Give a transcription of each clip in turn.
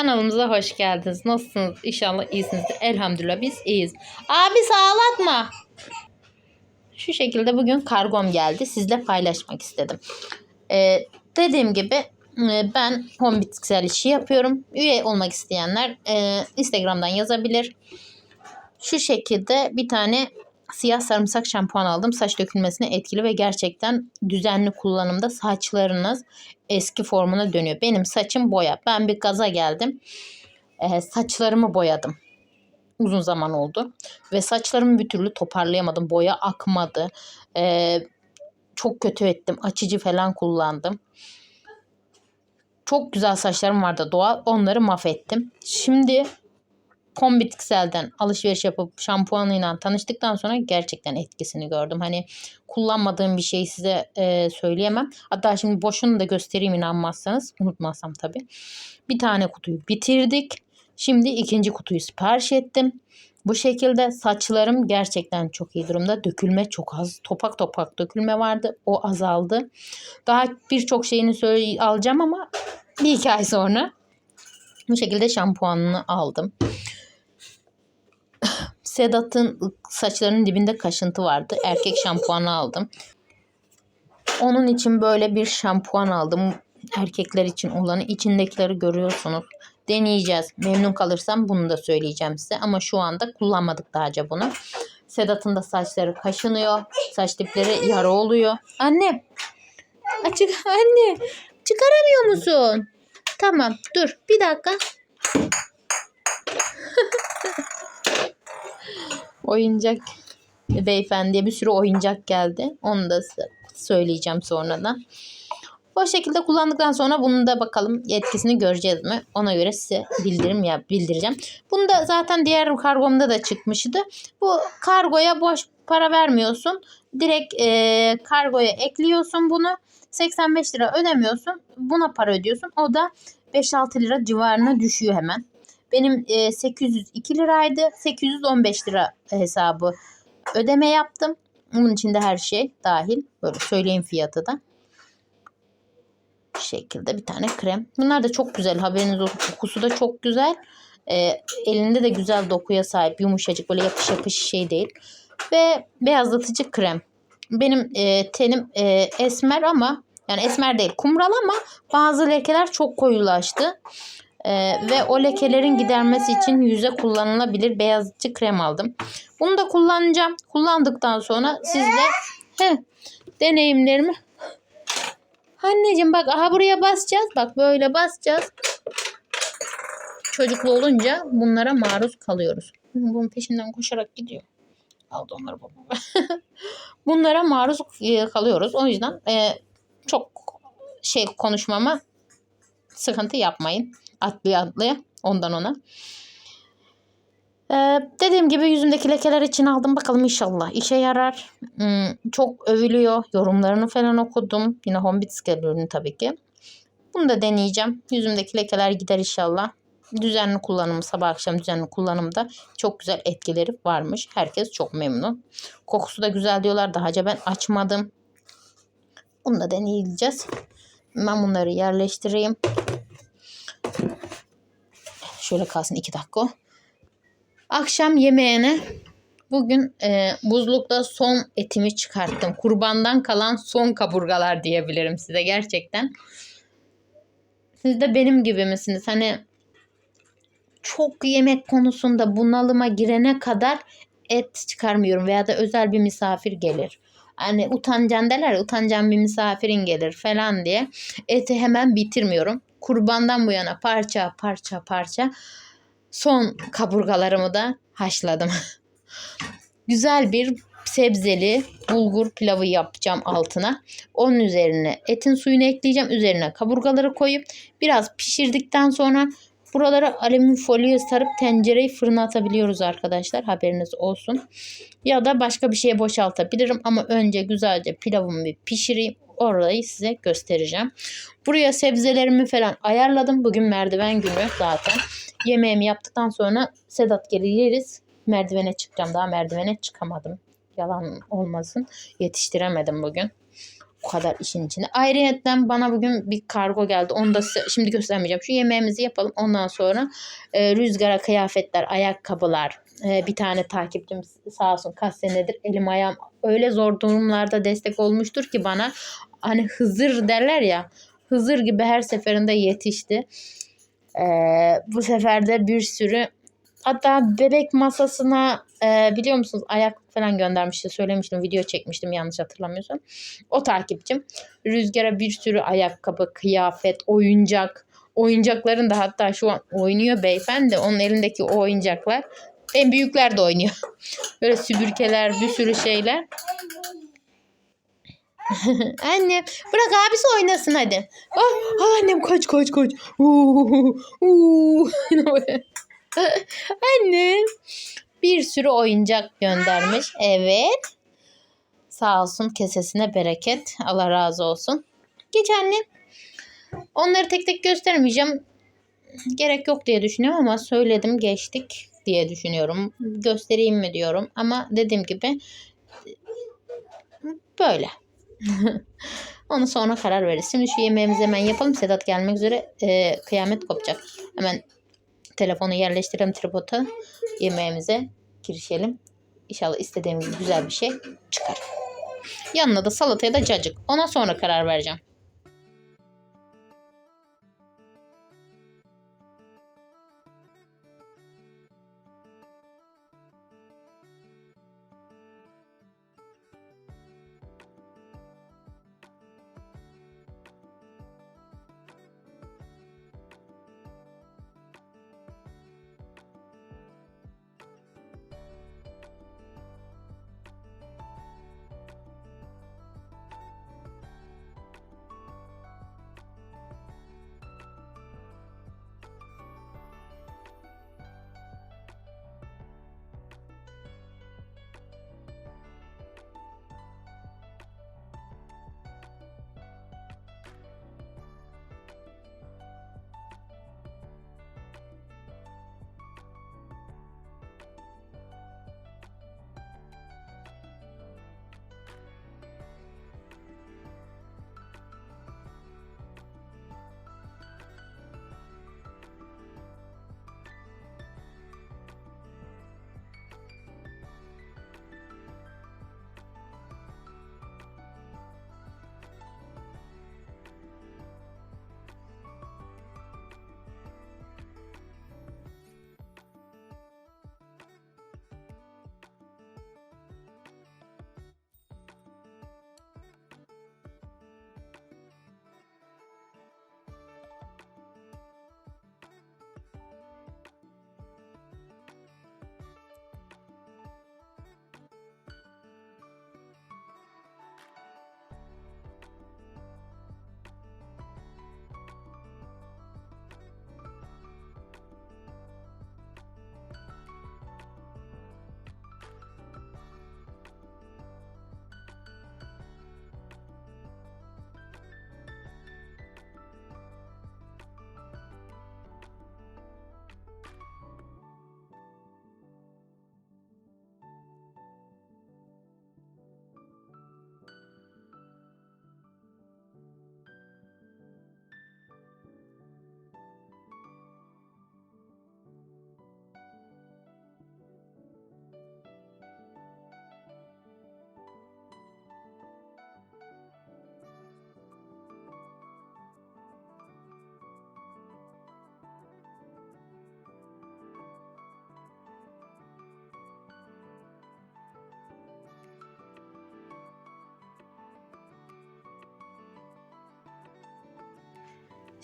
kanalımıza hoş geldiniz. Nasılsınız? İnşallah iyisinizdir. Elhamdülillah biz iyiyiz. Abi sağlatma. Şu şekilde bugün kargom geldi. Sizle paylaşmak istedim. Ee, dediğim gibi e, ben home bitkisel işi yapıyorum. Üye olmak isteyenler e, Instagram'dan yazabilir. Şu şekilde bir tane siyah sarımsak şampuan aldım. Saç dökülmesine etkili ve gerçekten düzenli kullanımda saçlarınız eski formuna dönüyor. Benim saçım boya. Ben bir gaza geldim. Ee, saçlarımı boyadım. Uzun zaman oldu. Ve saçlarımı bir türlü toparlayamadım. Boya akmadı. Ee, çok kötü ettim. Açıcı falan kullandım. Çok güzel saçlarım vardı doğal. Onları mahvettim. Şimdi Kom Bitksel'den alışveriş yapıp şampuanıyla tanıştıktan sonra gerçekten etkisini gördüm. Hani kullanmadığım bir şeyi size e, söyleyemem. Hatta şimdi boşunu da göstereyim inanmazsanız. Unutmazsam tabii. Bir tane kutuyu bitirdik. Şimdi ikinci kutuyu sipariş ettim. Bu şekilde saçlarım gerçekten çok iyi durumda. Dökülme çok az. Topak topak dökülme vardı. O azaldı. Daha birçok şeyini söyle alacağım ama bir iki ay sonra bu şekilde şampuanını aldım. Sedat'ın saçlarının dibinde kaşıntı vardı. Erkek şampuanı aldım. Onun için böyle bir şampuan aldım. Erkekler için olanı. içindekileri görüyorsunuz. Deneyeceğiz. Memnun kalırsam bunu da söyleyeceğim size. Ama şu anda kullanmadık daha önce bunu. Sedat'ın da saçları kaşınıyor. Saç dipleri yara oluyor. Anne. Açık anne. Çıkaramıyor musun? Tamam dur bir dakika. oyuncak beyefendiye bir sürü oyuncak geldi. Onu da söyleyeceğim sonradan. O şekilde kullandıktan sonra bunun da bakalım etkisini göreceğiz mi? Ona göre size bildirim ya bildireceğim. Bunu da zaten diğer kargomda da çıkmıştı. Bu kargoya boş para vermiyorsun. Direkt e, kargoya ekliyorsun bunu. 85 lira ödemiyorsun. Buna para ödüyorsun. O da 5-6 lira civarına düşüyor hemen. Benim e, 802 liraydı. 815 lira hesabı ödeme yaptım. Bunun içinde her şey dahil. Böyle söyleyeyim fiyatı da. Bu şekilde bir tane krem. Bunlar da çok güzel. Haberiniz olsun. Kokusu da çok güzel. E, elinde de güzel dokuya sahip. Yumuşacık böyle yapış yapış şey değil. Ve beyazlatıcı krem. Benim e, tenim e, esmer ama yani esmer değil kumral ama bazı lekeler çok koyulaştı. Ee, ve o lekelerin gidermesi için yüze kullanılabilir beyazıtıcı krem aldım. Bunu da kullanacağım. Kullandıktan sonra sizle heh, deneyimlerimi Anneciğim bak aha buraya basacağız. Bak böyle basacağız. Çocuklu olunca bunlara maruz kalıyoruz. Bunun peşinden koşarak gidiyor. Aldı onları baba. bunlara maruz e, kalıyoruz. O yüzden e, çok şey konuşmama sıkıntı yapmayın. Atlaya atlaya ondan ona. Ee, dediğim gibi yüzümdeki lekeler için aldım. Bakalım inşallah işe yarar. Hmm, çok övülüyor. Yorumlarını falan okudum. Yine Hombits ürünü tabii ki. Bunu da deneyeceğim. Yüzümdeki lekeler gider inşallah. Düzenli kullanımı sabah akşam düzenli kullanımda çok güzel etkileri varmış. Herkes çok memnun. Kokusu da güzel diyorlar. Daha önce ben açmadım. Bunu da deneyeceğiz. Ben bunları yerleştireyim. Şöyle kalsın iki dakika. Akşam yemeğine bugün e, buzlukta son etimi çıkarttım. Kurbandan kalan son kaburgalar diyebilirim size gerçekten. Siz de benim gibi misiniz? Hani çok yemek konusunda bunalıma girene kadar et çıkarmıyorum veya da özel bir misafir gelir. Hani utancan derler utancan bir misafirin gelir falan diye eti hemen bitirmiyorum. Kurbandan bu yana parça parça parça son kaburgalarımı da haşladım. Güzel bir sebzeli bulgur pilavı yapacağım altına. Onun üzerine etin suyunu ekleyeceğim. Üzerine kaburgaları koyup biraz pişirdikten sonra buralara alüminyum folyo sarıp tencereyi fırına atabiliyoruz arkadaşlar. Haberiniz olsun. Ya da başka bir şeye boşaltabilirim ama önce güzelce pilavımı bir pişireyim. Orayı size göstereceğim. Buraya sebzelerimi falan ayarladım. Bugün merdiven günü zaten. Yemeğimi yaptıktan sonra Sedat geri yeriz. Merdivene çıkacağım. Daha merdivene çıkamadım. Yalan olmasın. Yetiştiremedim bugün. Bu kadar işin içinde. Ayrıyeten bana bugün bir kargo geldi. Onu da size şimdi göstermeyeceğim. Şu yemeğimizi yapalım. Ondan sonra e, rüzgara kıyafetler, ayakkabılar. E, bir tane takipçim sağ olsun kaç senedir elim ayağım öyle zor durumlarda destek olmuştur ki bana. Hani Hızır derler ya. Hızır gibi her seferinde yetişti. E, bu sefer de bir sürü Hatta bebek masasına e, biliyor musunuz ayak falan göndermişti. Söylemiştim video çekmiştim yanlış hatırlamıyorsam. O takipçim. Rüzgara bir sürü ayakkabı, kıyafet, oyuncak. Oyuncakların da hatta şu an oynuyor beyefendi. Onun elindeki o oyuncaklar. En büyükler de oynuyor. Böyle süpürgeler bir sürü şeyler. Anne bırak abisi oynasın hadi. Ah, annem kaç kaç kaç. Uuu, uuu. Annem bir sürü oyuncak göndermiş. Evet. Sağ olsun kesesine bereket. Allah razı olsun. Geç anne. Onları tek tek göstermeyeceğim. Gerek yok diye düşünüyorum ama söyledim geçtik diye düşünüyorum. Göstereyim mi diyorum. Ama dediğim gibi böyle. Onu sonra karar veririz. Şimdi şu yemeğimizi hemen yapalım. Sedat gelmek üzere. Ee, kıyamet kopacak. Hemen telefonu yerleştirelim tripoda. Yemeğimize girişelim. İnşallah istediğim gibi güzel bir şey çıkar. Yanına da salataya da cacık. Ona sonra karar vereceğim.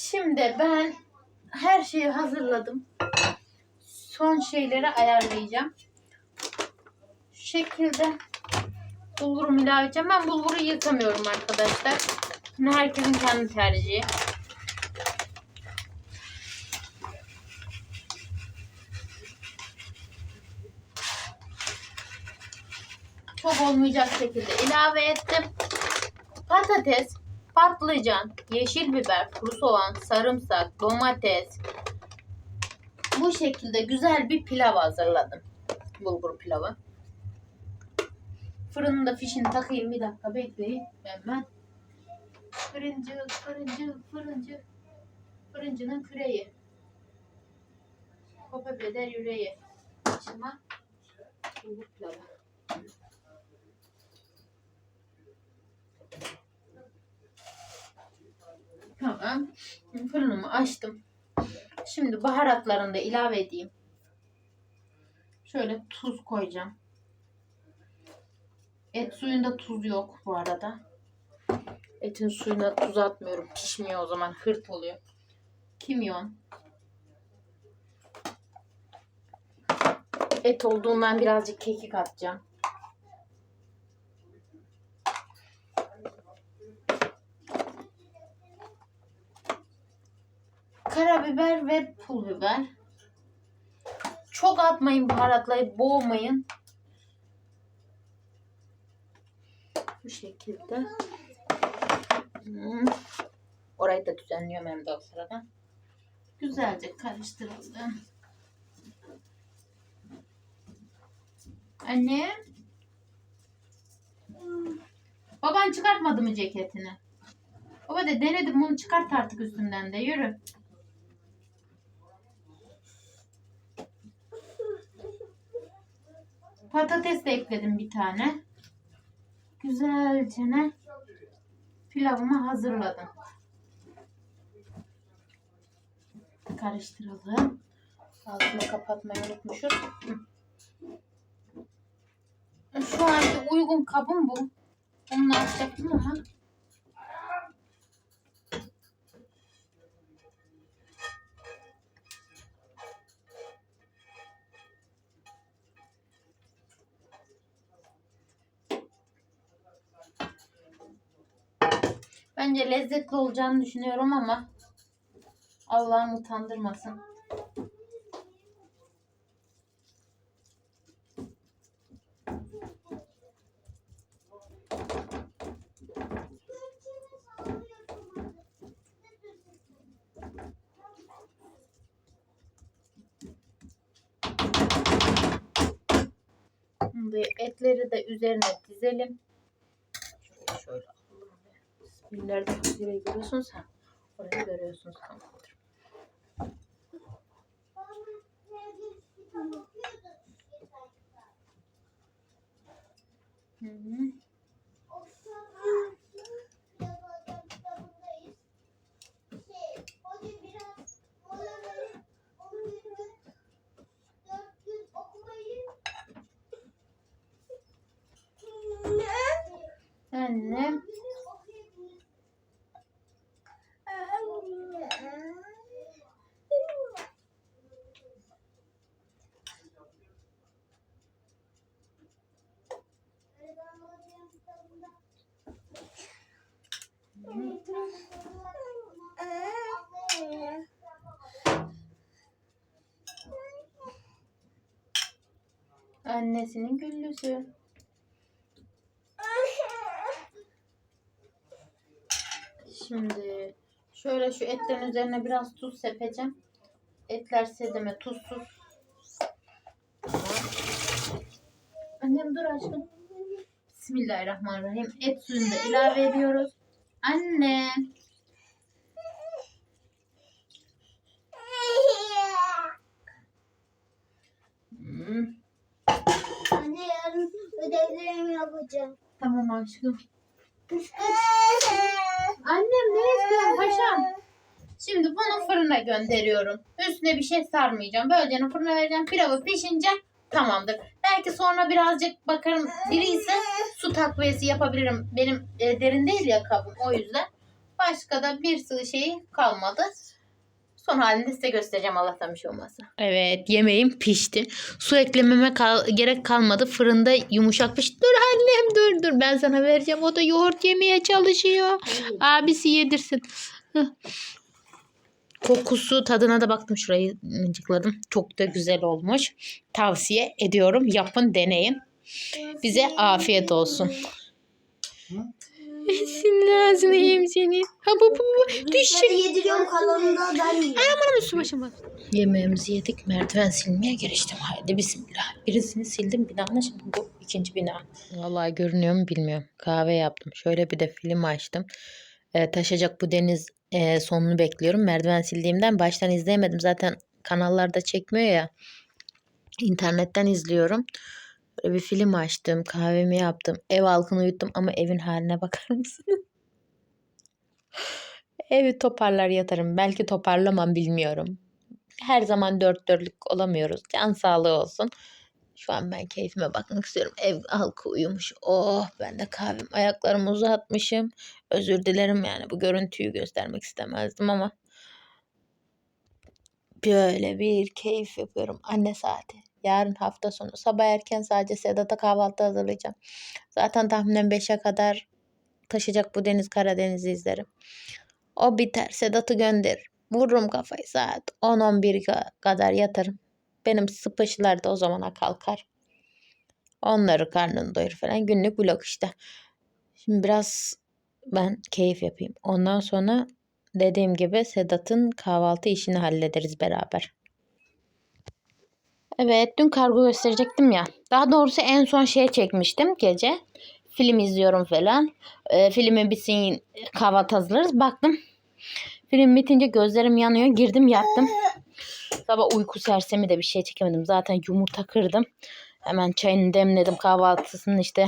Şimdi ben her şeyi hazırladım. Son şeyleri ayarlayacağım. Şu şekilde bulgurumu ilave edeceğim. Ben bulguru yıkamıyorum arkadaşlar. Yine herkesin kendi tercihi. Çok olmayacak şekilde ilave ettim. Patates, patlıcan, yeşil biber, kuru soğan, sarımsak, domates. Bu şekilde güzel bir pilav hazırladım. Bulgur pilavı. Fırında fişini takayım bir dakika bekleyin. Hemen Fırıncı, fırıncı, fırıncı. Fırıncının küreği. Kopa beder yüreği. Açma. Bulgur pilavı. Tamam. Fırınımı açtım. Şimdi baharatlarını da ilave edeyim. Şöyle tuz koyacağım. Et suyunda tuz yok bu arada. Etin suyuna tuz atmıyorum. Pişmiyor o zaman hırt oluyor. Kimyon. Et olduğundan birazcık kekik atacağım. Karabiber ve pul biber. Çok atmayın baharatlayıp boğmayın. Bu şekilde. Hmm. Orayı da düzenliyorum hem de o sırada. Güzelce karıştıralım. Anne. Baban çıkartmadı mı ceketini? Baba de denedim bunu çıkart artık üstünden de yürü. Patates de ekledim bir tane. Güzelce ne? Pilavımı hazırladım. Karıştıralım. Ağzını kapatmayı unutmuşuz. Şu anki uygun kabım bu. Bununla açacaktım ama. Bence lezzetli olacağını düşünüyorum ama Allah'ım utandırmasın. Etleri de üzerine dizelim. Nerede nereye görüyorsunuz? Ha, orayı görüyorsunuz. Tamamdır. Hı -hı. Annem annesinin güllüsü. Şimdi şöyle şu etlerin üzerine biraz tuz sepeceğim. Etler sedeme tuzsuz. Annem dur aşkım. Bismillahirrahmanirrahim. Et suyunu da ilave ediyoruz. Anne. Hmm, Anne yarın ödevlerimi yapacağım. tamam aşkım. Annem ne istiyorsun paşam? Şimdi bunu fırına gönderiyorum. Üstüne bir şey sarmayacağım. Böylece fırına vereceğim. Pilavı pişince tamamdır. Belki sonra birazcık bakarım diri ise su takviyesi yapabilirim. Benim e, derin değil ya kabım o yüzden. Başka da bir sürü şey kalmadı. Son halinde size göstereceğim Allah'tan bir şey olmazsa. Evet yemeğim pişti. Su eklememe kal- gerek kalmadı. Fırında yumuşak pişti. Dur annem dur dur ben sana vereceğim. O da yoğurt yemeye çalışıyor. Abisi yedirsin. Kokusu tadına da baktım şurayı mıncıkladım. Çok da güzel olmuş. Tavsiye ediyorum. Yapın deneyin. Bize afiyet olsun. Senin ağzını yiyeyim seni. Ha bu bu bu. Düş. Ben yediriyorum kalanını da ben yiyorum. Aman su başıma. Yemeğimizi yedik. Merdiven silmeye giriştim. Haydi bismillah. Birisini sildim binanın. Şimdi bu ikinci bina. Vallahi görünüyor mu bilmiyorum. Kahve yaptım. Şöyle bir de film açtım. e, taşacak bu deniz e, sonunu bekliyorum. Merdiven sildiğimden baştan izleyemedim. Zaten kanallarda çekmiyor ya. İnternetten izliyorum. Bir film açtım. Kahvemi yaptım. Ev halkını uyuttum ama evin haline bakar mısın? Evi toparlar yatarım. Belki toparlamam bilmiyorum. Her zaman dört dörtlük olamıyoruz. Can sağlığı olsun. Şu an ben keyfime bakmak istiyorum. Ev halkı uyumuş. Oh ben de kahvem ayaklarımı uzatmışım. Özür dilerim yani bu görüntüyü göstermek istemezdim ama böyle bir keyif yapıyorum. Anne saati. Yarın hafta sonu sabah erken sadece Sedat'a kahvaltı hazırlayacağım. Zaten tahminen 5'e kadar taşıyacak bu deniz Karadeniz'i izlerim. O biter. Sedat'ı gönderir. Vururum kafayı saat 10-11 kadar yatarım. Benim sıpışlar da o zamana kalkar. Onları karnını doyur falan. Günlük vlog işte. Şimdi biraz ben keyif yapayım. Ondan sonra dediğim gibi Sedat'ın kahvaltı işini hallederiz beraber. Evet dün kargo gösterecektim ya. Daha doğrusu en son şey çekmiştim gece. Film izliyorum falan. Ee, filmin bitsin kahvaltı hazırlarız. Baktım film bitince gözlerim yanıyor. Girdim yattım. Sabah uyku sersemi de bir şey çekemedim. Zaten yumurta kırdım. Hemen çayını demledim kahvaltısını işte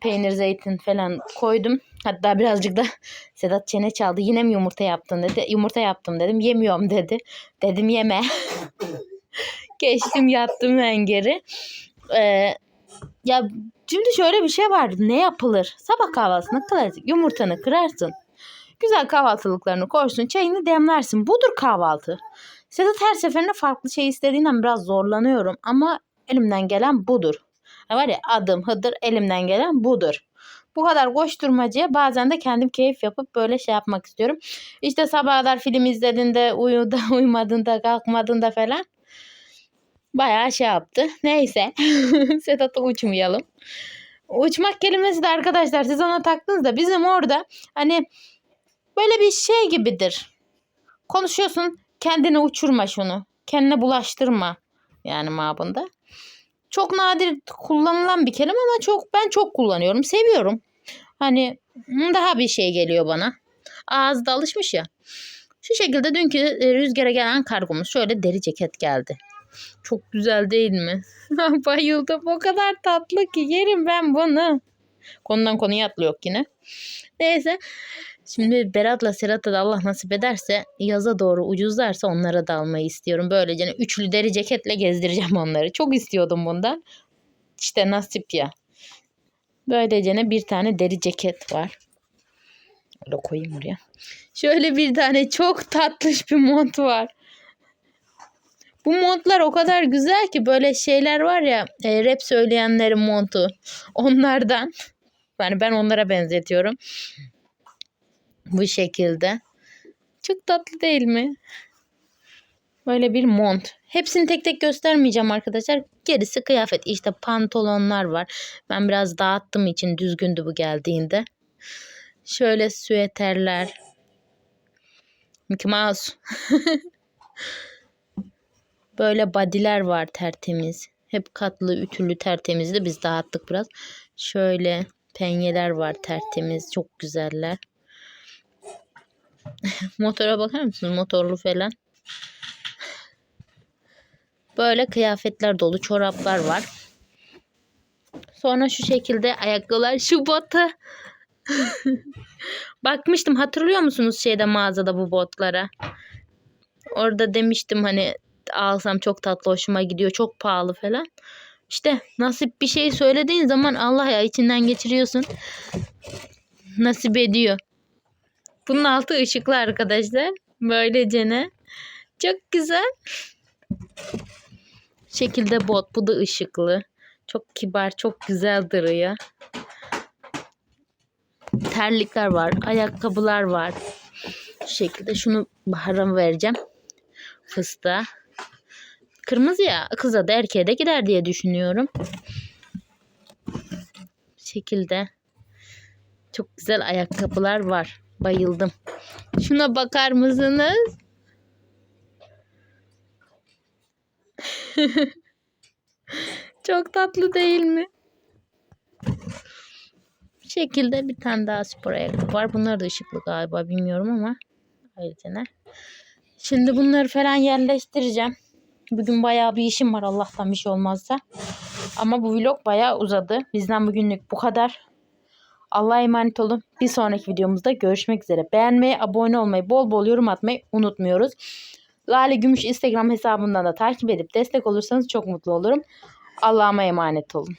peynir zeytin falan koydum. Hatta birazcık da Sedat çene çaldı. Yine mi yumurta yaptın dedi. Yumurta yaptım dedim. Yemiyorum dedi. Dedim yeme. Geçtim yattım ben geri. Ee, ya şimdi şöyle bir şey var. Ne yapılır? Sabah kahvaltısını klasik yumurtanı kırarsın. Güzel kahvaltılıklarını koysun. Çayını demlersin. Budur kahvaltı. Sedat her seferinde farklı şey istediğinden biraz zorlanıyorum. Ama elimden gelen budur. Var ya adım hıdır elimden gelen budur. Bu kadar koşturmacıya bazen de kendim keyif yapıp böyle şey yapmak istiyorum. İşte sabah kadar film izlediğinde, uyuda, uyumadığında, kalkmadığında falan bayağı şey yaptı. Neyse. Sedat'a uçmayalım. Uçmak kelimesi de arkadaşlar siz ona taktınız da bizim orada hani böyle bir şey gibidir. Konuşuyorsun kendine uçurma şunu. Kendine bulaştırma. Yani mabında. Çok nadir kullanılan bir kelime ama çok ben çok kullanıyorum. Seviyorum. Hani daha bir şey geliyor bana. Ağızda alışmış ya. Şu şekilde dünkü e, rüzgara gelen kargomuz şöyle deri ceket geldi. Çok güzel değil mi? Bayıldım. O kadar tatlı ki yerim ben bunu. Konudan konuya atlıyor yine. Neyse. Şimdi Berat'la Serhat'a da Allah nasip ederse yaza doğru ucuzlarsa onlara da almayı istiyorum. Böylece üçlü deri ceketle gezdireceğim onları. Çok istiyordum bundan. İşte nasip ya. Böylece bir tane deri ceket var. Öyle koyayım oraya. Şöyle bir tane çok tatlış bir mont var. Bu montlar o kadar güzel ki böyle şeyler var ya e, rap söyleyenlerin montu. Onlardan. Yani ben onlara benzetiyorum. Bu şekilde. Çok tatlı değil mi? Böyle bir mont. Hepsini tek tek göstermeyeceğim arkadaşlar. Gerisi kıyafet. İşte pantolonlar var. Ben biraz dağıttığım için düzgündü bu geldiğinde. Şöyle süeterler. Mickey Mouse. Böyle badiler var tertemiz. Hep katlı, ütülü, tertemizdi. Biz dağıttık biraz. Şöyle penyeler var tertemiz. Çok güzeller. Motora bakar mısınız? Motorlu falan. Böyle kıyafetler dolu çoraplar var. Sonra şu şekilde ayakkabılar. Şu bota. Bakmıştım hatırlıyor musunuz şeyde mağazada bu botlara? Orada demiştim hani alsam çok tatlı hoşuma gidiyor çok pahalı falan. İşte nasip bir şey söylediğin zaman Allah ya içinden geçiriyorsun. Nasip ediyor. Bunun altı ışıklı arkadaşlar. Böylece ne? Çok güzel. Şekilde bot. Bu da ışıklı. Çok kibar, çok güzel duruyor. Terlikler var, ayakkabılar var. Şu şekilde şunu Bahar'a vereceğim. Fıstığa. Kırmızı ya kıza da erkeğe de gider diye düşünüyorum. Bu şekilde. Çok güzel ayakkabılar var. Bayıldım. Şuna bakar mısınız? Çok tatlı değil mi? Bu şekilde bir tane daha spor ayakkabı var. Bunlar da ışıklı galiba bilmiyorum ama. Ayrıca Şimdi bunları falan yerleştireceğim. Bugün bayağı bir işim var Allah'tan bir şey olmazsa. Ama bu vlog bayağı uzadı. Bizden bugünlük bu kadar. Allah'a emanet olun. Bir sonraki videomuzda görüşmek üzere. Beğenmeyi, abone olmayı, bol bol yorum atmayı unutmuyoruz. Lale Gümüş Instagram hesabından da takip edip destek olursanız çok mutlu olurum. Allah'ıma emanet olun.